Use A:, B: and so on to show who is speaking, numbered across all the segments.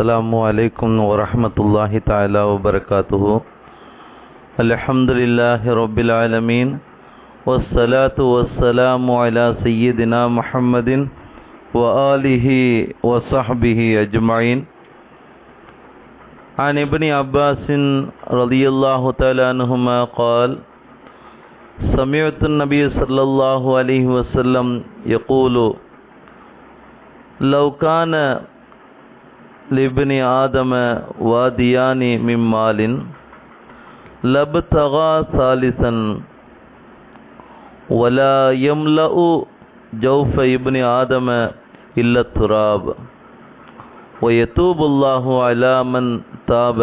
A: السلام عليكم ورحمة الله تعالى وبركاته. الحمد لله رب العالمين والصلاة والسلام على سيدنا محمد وآله وصحبه أجمعين. عن ابن عباس رضي الله تعالى عنهما قال سمعت النبي صلى الله عليه وسلم يقول لو كان لابن آدم واديان من مال لابتغى ثالثا ولا يملأ جوف ابن آدم إلا التراب ويتوب الله على من تاب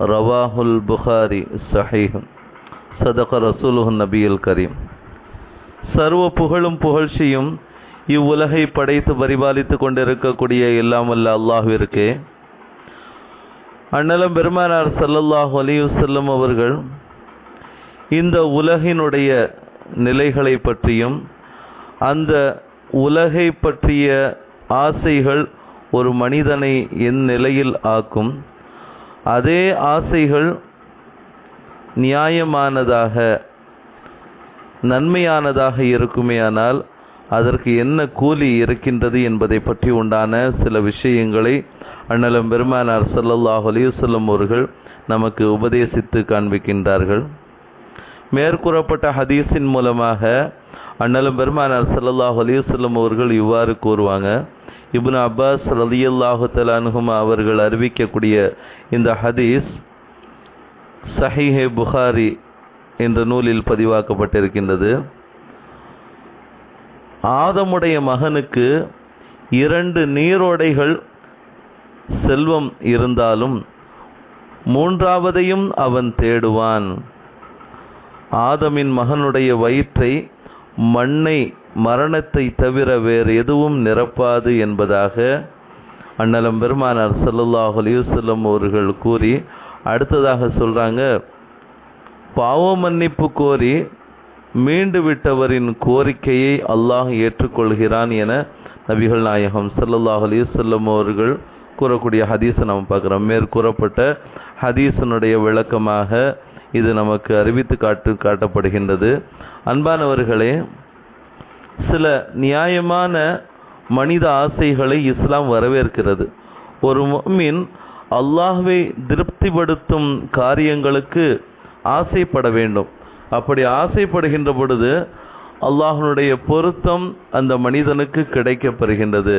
A: رواه البخاري صحيح சதக ரசூலுஹு நபியில் கரீம் சர்வ புகழும் புகழ்ச்சியும் இவ்வுலகை படைத்து பரிபாலித்து கொண்டிருக்கக்கூடிய எல்லாம் வல்ல அல்லாஹ்விற்கு. அண்ணலம் பெருமானார் சல்லல்லாஹ் அலைஹி அவர்கள் இந்த உலகினுடைய நிலைகளை பற்றியும் அந்த உலகை பற்றிய ஆசைகள் ஒரு மனிதனை என் நிலையில் ஆக்கும். அதே ஆசைகள் நியாயமானதாக நன்மையானதாக இருக்குமேயானால் அதற்கு என்ன கூலி இருக்கின்றது என்பதை பற்றி உண்டான சில விஷயங்களை அண்ணலும் பெருமானார் சல்லல்லாஹ் அலைஹி அவர்கள் நமக்கு உபதேசித்து காண்பிக்கின்றார்கள். மேற்கூறப்பட்ட ஹதீஸின் மூலமாக அண்ணலும் பெருமானார் சல்லல்லாஹ் அலைஹி அவர்கள் இவ்வாறு கூறுவாங்க. இப்னு அப்பாஸ் ரலியல்லாஹு தலானுகுமா அவர்கள் அறிவிக்கக்கூடிய இந்த ஹதீஸ் சஹிஹே புகாரி என்ற நூலில் பதிவாக்கப்பட்டிருக்கின்றது. ஆதமுடைய மகனுக்கு இரண்டு நீரோடைகள் செல்வம் இருந்தாலும் மூன்றாவதையும் அவன் தேடுவான். ஆதமின் மகனுடைய வயிற்றை மண்ணை மரணத்தை தவிர வேறு எதுவும் நிரப்பாது என்பதாக அண்ணலம் பெருமானார் ஸல்லல்லாஹு அலிவசல்லம் அவர்கள் கூறி அடுத்ததாக சொல்கிறாங்க பாவ மன்னிப்பு கோரி மீண்டு விட்டவரின் கோரிக்கையை அல்லாஹ் ஏற்றுக்கொள்கிறான் என நபிகள் நாயகம் ஸல்லல்லாஹு அலிசல்லம் அவர்கள் கூறக்கூடிய ஹதீஸை நம்ம பார்க்குறோம். மேற்கூறப்பட்ட ஹதீசனுடைய விளக்கமாக இது நமக்கு அறிவித்து காட்டு காட்டப்படுகின்றது. அன்பானவர்களே சில நியாயமான மனித ஆசைகளை இஸ்லாம் வரவேற்கிறது. ஒரு மீன் அல்லாஹ்வை திருப்திப்படுத்தும் காரியங்களுக்கு ஆசைப்பட வேண்டும். அப்படி ஆசைப்படுகின்ற பொழுது அல்லாஹனுடைய பொருத்தம் அந்த மனிதனுக்கு கிடைக்கப்பெறுகின்றது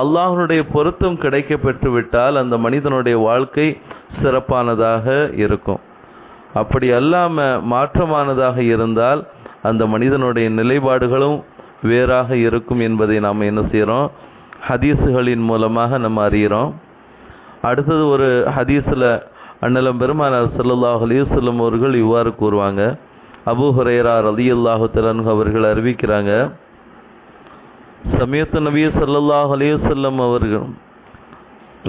A: அல்லாஹனுடைய பொருத்தம் கிடைக்க பெற்றுவிட்டால் அந்த மனிதனுடைய வாழ்க்கை சிறப்பானதாக இருக்கும். அப்படி அல்லாமல் மாற்றமானதாக இருந்தால் அந்த மனிதனுடைய நிலைப்பாடுகளும் வேறாக இருக்கும் என்பதை நாம் என்ன செய்கிறோம் ஹதீஸுகளின் மூலமாக நம்ம அறிகிறோம் அடுத்தது ஒரு ஹதீஸில் அண்ணலம் பெருமானார் ஸல்லல்லாஹு அலைஹி அவர்கள் இவ்வாறு கூறுவாங்க. அபூ ஹுரைரா ரலியல்லாஹு தலன் அவர்கள் அறிவிக்கிறாங்க சமயத்து நபி சல்லாஹ் அலையுசல்லம் அவர்கள்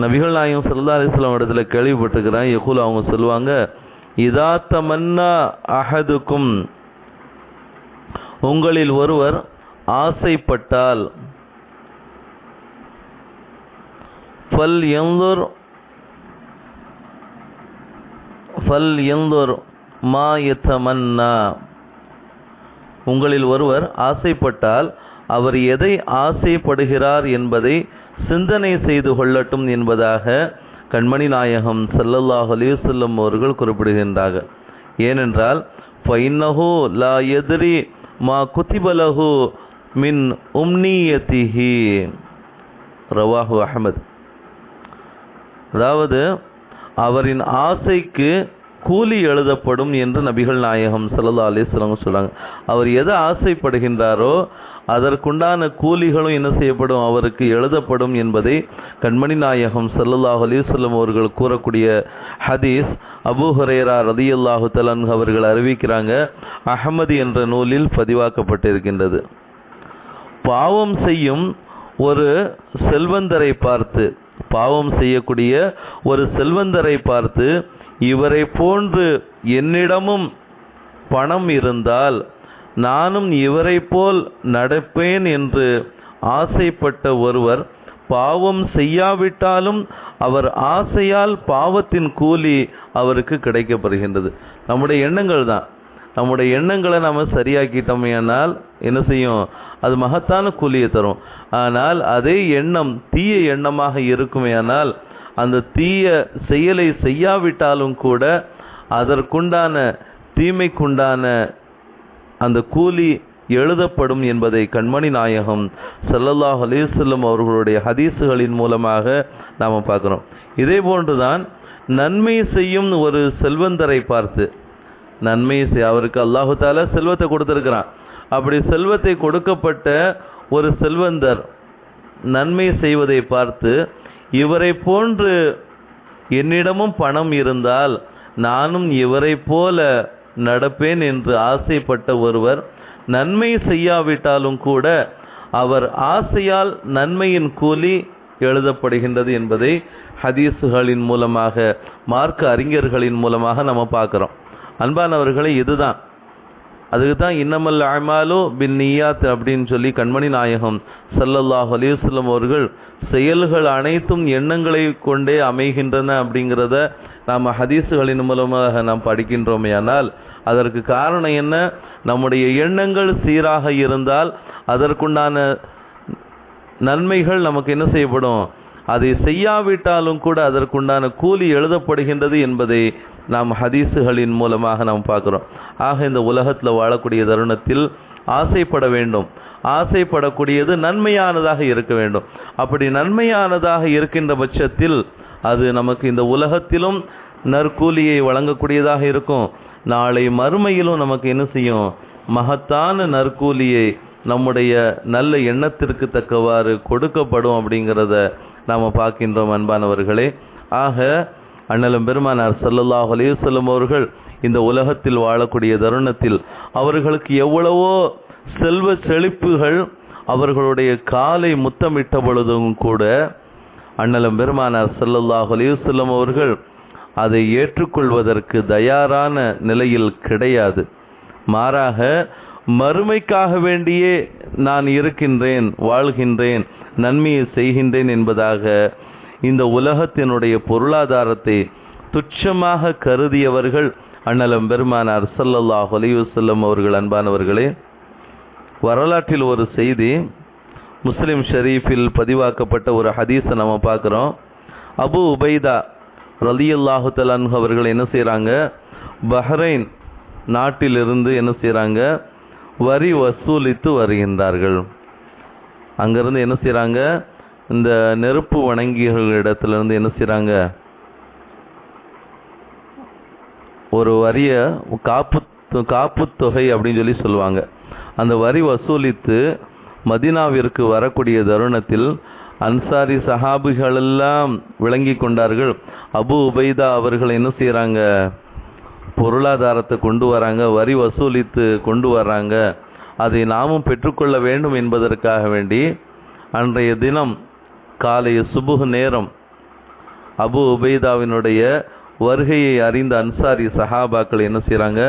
A: நபிகள் நாயகம் சல்லா அலிஸ்லாம் இடத்துல கேள்விப்பட்டிருக்கிறேன் எகுல் அவங்க சொல்லுவாங்க இதா தமன்னா அஹதுக்கும் உங்களில் ஒருவர் ஆசைப்பட்டால் ஃபல் எந்தூர் ஃபல் எந்தூர் மா யத்தமன்னா உங்களில் ஒருவர் ஆசைப்பட்டால் அவர் எதை ஆசைப்படுகிறார் என்பதை சிந்தனை செய்து கொள்ளட்டும் என்பதாக கண்மணி நாயகம் ஸல்லல்லாஹு அலைஹி அவர்கள் குறிப்பிடுகின்றார்கள் ஏனென்றால் ஃபைன்னஹு லா எதிரி மா குத்திபலஹு மின் உம்னியத்திஹி. ரவாஹு அஹமத். அதாவது அவரின் ஆசைக்கு கூலி எழுதப்படும் என்று நபிகள் நாயகம் சல்லா அலிஸ்லாம் சொல்கிறாங்க அவர் எதை ஆசைப்படுகின்றாரோ அதற்குண்டான கூலிகளும் என்ன செய்யப்படும்? அவருக்கு எழுதப்படும் என்பதை கண்மணி நாயகம் சல்லுல்லாஹ் அலைஹி அவர்கள் கூறக்கூடிய ஹதீஸ் அபூ ஹுரைரா ரலியல்லாஹு தஆலா அன்ஹு அவர்கள் அறிவிக்கிறாங்க. அஹமது என்ற நூலில் பதிவாக்கப்பட்டிருக்கின்றது. பாவம் செய்யும் ஒரு செல்வந்தரை பார்த்து பாவம் செய்யக்கூடிய ஒரு செல்வந்தரை பார்த்து இவரை போன்று என்னிடமும் பணம் இருந்தால் நானும் இவரை போல் நடப்பேன் என்று ஆசைப்பட்ட ஒருவர் பாவம் செய்யாவிட்டாலும் அவர் ஆசையால் பாவத்தின் கூலி அவருக்கு கிடைக்கப்படுகின்றது. நம்முடைய எண்ணங்கள் தான். நம்முடைய எண்ணங்களை நம்ம சரியாக்கிட்டோமையானால் என்ன செய்யும்? அது மகத்தான கூலியை தரும். ஆனால் அதே எண்ணம் தீய எண்ணமாக இருக்குமேயானால் அந்த தீய செயலை செய்யாவிட்டாலும் கூட அதற்குண்டான தீமைக்குண்டான அந்த கூலி எழுதப்படும் என்பதை கண்மணி நாயகம் சல்லல்லாஹ் அலிசல்லம் அவர்களுடைய ஹதீஸுகளின் மூலமாக நாம் பார்க்குறோம். இதே போன்றுதான் நன்மை செய்யும் ஒரு செல்வந்தரை பார்த்து நன்மை செய் அவருக்கு அல்லாஹு செல்வத்தை கொடுத்துருக்கிறான். அப்படி செல்வத்தை கொடுக்கப்பட்ட ஒரு செல்வந்தர் நன்மை செய்வதை பார்த்து இவரை போன்று என்னிடமும் பணம் இருந்தால் நானும் இவரை போல நடப்பேன் என்று ஆசைப்பட்ட ஒருவர் நன்மை செய்யாவிட்டாலும் கூட அவர் ஆசையால் நன்மையின் கூலி எழுதப்படுகின்றது என்பதை ஹதீஸுகளின் மூலமாக மார்க்க அறிஞர்களின் மூலமாக நம்ம பார்க்குறோம். அன்பானவர்களே இதுதான். அதுக்கு தான் இன்னமல் அமாலோ பின் நியாத் அப்படின்னு சொல்லி கண்மணி நாயகம் சல்லல்லாஹ் அலிவசல்லம் அவர்கள் செயல்கள் அனைத்தும் எண்ணங்களை கொண்டே அமைகின்றன அப்படிங்கிறத நாம் ஹதீஸுகளின் மூலமாக நாம் படிக்கின்றோமே ஆனால் அதற்கு காரணம் என்ன? நம்முடைய எண்ணங்கள் சீராக இருந்தால் அதற்குண்டான நன்மைகள் நமக்கு என்ன செய்யப்படும்? அதை செய்யாவிட்டாலும் கூட அதற்குண்டான கூலி எழுதப்படுகின்றது என்பதை நாம் ஹதீஸுகளின் மூலமாக நாம் பார்க்குறோம். ஆக இந்த உலகத்தில் வாழக்கூடிய தருணத்தில் ஆசைப்பட வேண்டும். ஆசைப்படக்கூடியது நன்மையானதாக இருக்க வேண்டும். அப்படி நன்மையானதாக இருக்கின்ற பட்சத்தில் அது நமக்கு இந்த உலகத்திலும் நற்கூலியை வழங்கக்கூடியதாக இருக்கும். நாளை மறுமையிலும் நமக்கு என்ன செய்யும்? மகத்தான நற்கூலியை நம்முடைய நல்ல எண்ணத்திற்கு தக்கவாறு கொடுக்கப்படும் அப்படிங்கிறத நாம் பார்க்கின்றோம் அன்பானவர்களே. ஆக அண்ணலும் பெருமானார் சல்லல்லாஹ் அலையுசல்லம் அவர்கள் இந்த உலகத்தில் வாழக்கூடிய தருணத்தில் அவர்களுக்கு எவ்வளவோ செல்வ செழிப்புகள் அவர்களுடைய காலை முத்தமிட்ட பொழுதும் கூட அண்ணலம் பெருமானார் சல்லல்லாஹ் அலையுசல்லம் அவர்கள் அதை ஏற்றுக்கொள்வதற்கு தயாரான நிலையில் கிடையாது. மாறாக மறுமைக்காக வேண்டியே நான் இருக்கின்றேன் வாழ்கின்றேன் நன்மையை செய்கின்றேன் என்பதாக இந்த உலகத்தினுடைய பொருளாதாரத்தை துச்சமாக கருதியவர்கள் அண்ணலம் பெருமானார் ஸல்லல்லாஹு அலைஹி அவர்கள் அன்பானவர்களே. வரலாற்றில் ஒரு செய்தி முஸ்லிம் ஷெரீஃபில் பதிவாக்கப்பட்ட ஒரு ஹதீஸை நம்ம பார்க்குறோம். அபு உபைதா ரலியல்லாஹு தலான்ஹு அவர்கள் என்ன செய்கிறாங்க பஹ்ரைன் நாட்டிலிருந்து என்ன செய்கிறாங்க வரி வசூலித்து வருகின்றார்கள். அங்கேருந்து என்ன செய்கிறாங்க இந்த நெருப்பு வணங்கிகள் இருந்து என்ன செய்கிறாங்க ஒரு வரிய காப்பு காப்பு தொகை அப்படின்னு சொல்லி சொல்லுவாங்க. அந்த வரி வசூலித்து மதினாவிற்கு வரக்கூடிய தருணத்தில் அன்சாரி சஹாபிகளெல்லாம் விளங்கி கொண்டார்கள். அபு உபைதா அவர்கள் என்ன செய்கிறாங்க பொருளாதாரத்தை கொண்டு வராங்க வரி வசூலித்து கொண்டு வர்றாங்க. அதை நாமும் பெற்றுக்கொள்ள வேண்டும் என்பதற்காக வேண்டி அன்றைய தினம் காலை சுபுகு நேரம் அபு உபைதாவினுடைய வருகையை அறிந்த அன்சாரி சஹாபாக்கள் என்ன செய்கிறாங்க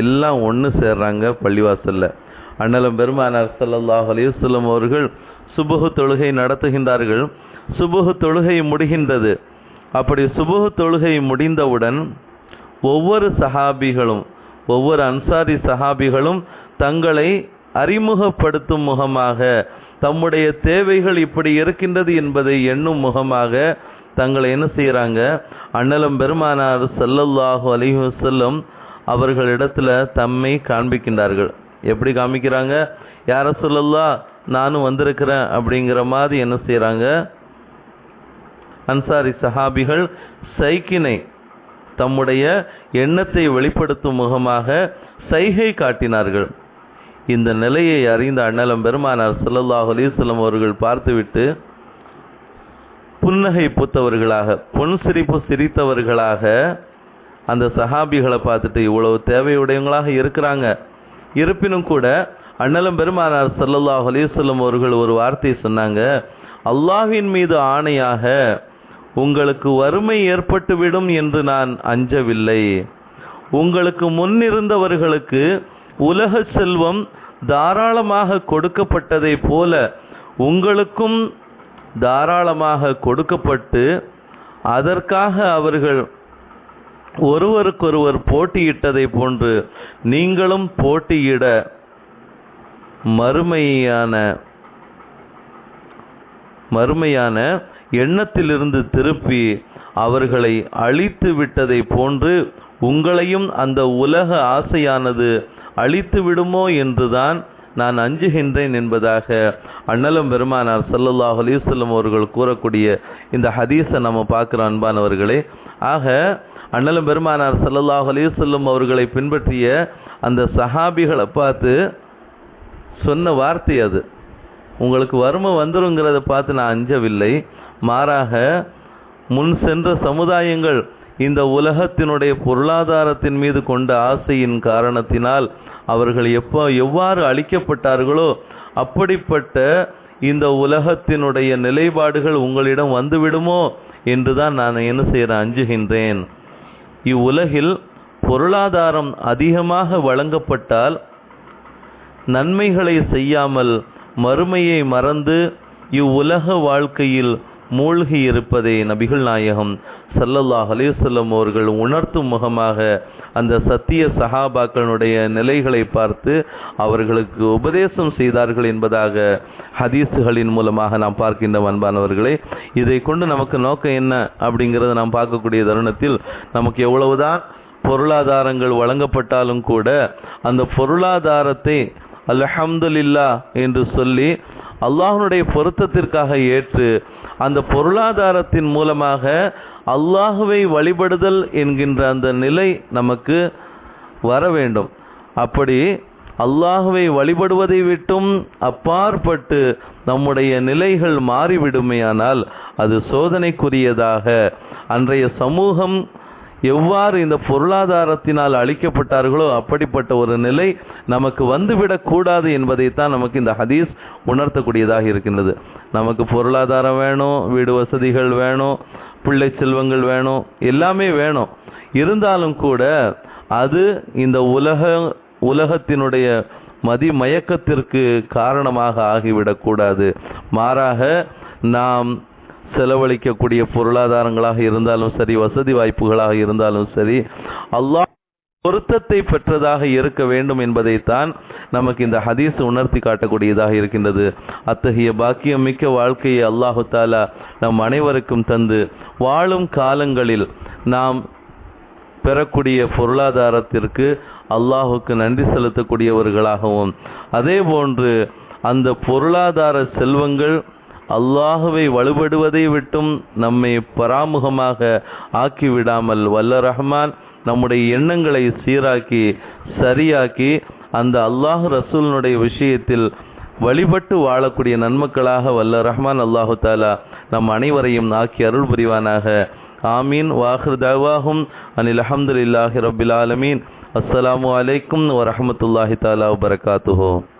A: எல்லாம் ஒன்று சேர்றாங்க பள்ளிவாசலில். அண்ணலம் பெருமானார் சல்லாஹ் அலிவசல்லம் அவர்கள் சுபுகு தொழுகை நடத்துகின்றார்கள். சுபுகு தொழுகை முடிகின்றது. அப்படி சுபுகு தொழுகை முடிந்தவுடன் ஒவ்வொரு சஹாபிகளும் ஒவ்வொரு அன்சாரி சஹாபிகளும் தங்களை அறிமுகப்படுத்தும் முகமாக தம்முடைய தேவைகள் இப்படி இருக்கின்றது என்பதை எண்ணும் முகமாக தங்களை என்ன செய்கிறாங்க அண்ணலம் பெருமானார் செல்லல்லாஹு அலைஹி செல்லும் அவர்களிடத்தில் தம்மை காண்பிக்கின்றார்கள். எப்படி காமிக்கிறாங்க யார சொல்லல்லா நானும் வந்திருக்கிறேன் அப்படிங்கிற மாதிரி என்ன செய்கிறாங்க அன்சாரி சஹாபிகள் சைக்கினை தம்முடைய எண்ணத்தை வெளிப்படுத்தும் முகமாக சைகை காட்டினார்கள். இந்த நிலையை அறிந்த அண்ணலம் பெருமானார் சல்லல்லாஹ் அலிஸ்லம் அவர்கள் பார்த்துவிட்டு புன்னகை பூத்தவர்களாக பொன் சிரிப்பு சிரித்தவர்களாக அந்த சஹாபிகளை பார்த்துட்டு இவ்வளவு தேவையுடையவங்களாக இருக்கிறாங்க. இருப்பினும் கூட அண்ணலம் பெருமானார் சல்லல்லாஹ் அலிஸ்லம் அவர்கள் ஒரு வார்த்தை சொன்னாங்க அல்லாஹின் மீது ஆணையாக உங்களுக்கு வறுமை ஏற்பட்டுவிடும் என்று நான் அஞ்சவில்லை. உங்களுக்கு முன்னிருந்தவர்களுக்கு உலக செல்வம் தாராளமாக கொடுக்கப்பட்டதை போல உங்களுக்கும் தாராளமாக கொடுக்கப்பட்டு அதற்காக அவர்கள் ஒருவருக்கொருவர் போட்டியிட்டதை போன்று நீங்களும் போட்டியிட மறுமையான மறுமையான எண்ணத்திலிருந்து திருப்பி அவர்களை அழித்து விட்டதை போன்று உங்களையும் அந்த உலக ஆசையானது அழித்து விடுமோ என்றுதான் நான் அஞ்சுகின்றேன் என்பதாக அண்ணலும் பெருமானார் சல்லல்லாஹ் அலிசல்லம் அவர்கள் கூறக்கூடிய இந்த ஹதீஸை நம்ம பார்க்குறோம் அன்பானவர்களே. ஆக அண்ணலும் பெருமானார் சல்லல்லாஹ் அலிசல்லம் அவர்களை பின்பற்றிய அந்த சஹாபிகளை பார்த்து சொன்ன வார்த்தை அது. உங்களுக்கு வறுமை வந்துருங்கிறத பார்த்து நான் அஞ்சவில்லை. மாறாக முன் சென்ற சமுதாயங்கள் இந்த உலகத்தினுடைய பொருளாதாரத்தின் மீது கொண்ட ஆசையின் காரணத்தினால் அவர்கள் எப்போ எவ்வாறு அழிக்கப்பட்டார்களோ அப்படிப்பட்ட இந்த உலகத்தினுடைய நிலைப்பாடுகள் உங்களிடம் வந்துவிடுமோ என்றுதான் நான் என்ன செய்கிறேன் அஞ்சுகின்றேன். இவ்வுலகில் பொருளாதாரம் அதிகமாக வழங்கப்பட்டால் நன்மைகளை செய்யாமல் மறுமையை மறந்து இவ்வுலக வாழ்க்கையில் மூழ்கி இருப்பதை நபிகள் நாயகம். சல்லல்லாஹ் அலேசல்லம் அவர்கள் உணர்த்தும் முகமாக அந்த சத்திய சஹாபாக்களுடைய நிலைகளை பார்த்து அவர்களுக்கு உபதேசம் செய்தார்கள் என்பதாக ஹதீஸுகளின் மூலமாக நாம் பார்க்கின்ற அன்பானவர்களே. இதை கொண்டு நமக்கு நோக்கம் என்ன அப்படிங்கிறத நாம் பார்க்கக்கூடிய தருணத்தில் நமக்கு எவ்வளவுதான் பொருளாதாரங்கள் வழங்கப்பட்டாலும் கூட அந்த பொருளாதாரத்தை அல்ஹம்துல்லா என்று சொல்லி அல்லாஹனுடைய பொருத்தத்திற்காக ஏற்று அந்த பொருளாதாரத்தின் மூலமாக அல்லாஹுவை வழிபடுதல் என்கின்ற அந்த நிலை நமக்கு வர வேண்டும். அப்படி அல்லாஹுவை வழிபடுவதை விட்டும் அப்பாற்பட்டு நம்முடைய நிலைகள் மாறிவிடுமையானால் அது சோதனைக்குரியதாக. அன்றைய சமூகம் எவ்வாறு இந்த பொருளாதாரத்தினால் அழிக்கப்பட்டார்களோ அப்படிப்பட்ட ஒரு நிலை நமக்கு வந்துவிடக் கூடாது என்பதைத்தான் நமக்கு இந்த ஹதீஸ் உணர்த்தக்கூடியதாக இருக்கின்றது. நமக்கு பொருளாதாரம் வேணும் வீடு வசதிகள் வேணும் பிள்ளை செல்வங்கள் வேணும் எல்லாமே வேணும். இருந்தாலும் கூட அது இந்த உலக உலகத்தினுடைய மதி மயக்கத்திற்கு காரணமாக ஆகிவிடக்கூடாது மாறாக நாம் செலவழிக்கக்கூடிய பொருளாதாரங்களாக இருந்தாலும் சரி வசதி வாய்ப்புகளாக இருந்தாலும் சரி அல்லாஹ் பொருத்தத்தை பெற்றதாக இருக்க வேண்டும் என்பதைத்தான் நமக்கு இந்த ஹதீஸ் உணர்த்தி காட்டக்கூடியதாக இருக்கின்றது. அத்தகைய பாக்கியம் மிக்க வாழ்க்கையை அல்லாஹு தாலா நம் அனைவருக்கும் தந்து வாழும் காலங்களில் நாம் பெறக்கூடிய பொருளாதாரத்திற்கு அல்லாஹுக்கு நன்றி செலுத்தக்கூடியவர்களாகவும் அதே போன்று அந்த பொருளாதார செல்வங்கள் அல்லாஹுவை வலுபடுவதை விட்டும் நம்மை பராமுகமாக ஆக்கிவிடாமல் வல்ல ரஹ்மான் நம்முடைய எண்ணங்களை சீராக்கி சரியாக்கி அந்த அல்லாஹ் ரசூலினுடைய விஷயத்தில் வழிபட்டு வாழக்கூடிய நன்மக்களாக வல்ல ரஹ்மான் அல்லாஹு தாலா நம் அனைவரையும் ஆக்கி அருள் புரிவானாக. ஆமீன். வாஹிர் தவாஹும். அனில் அஹமதுல்லாஹி ரபில் ஆலமீன். அஸ்ஸலாமு அலைக்கும் வரமத்துல்லாஹி தாலா வரகாத்துஹோ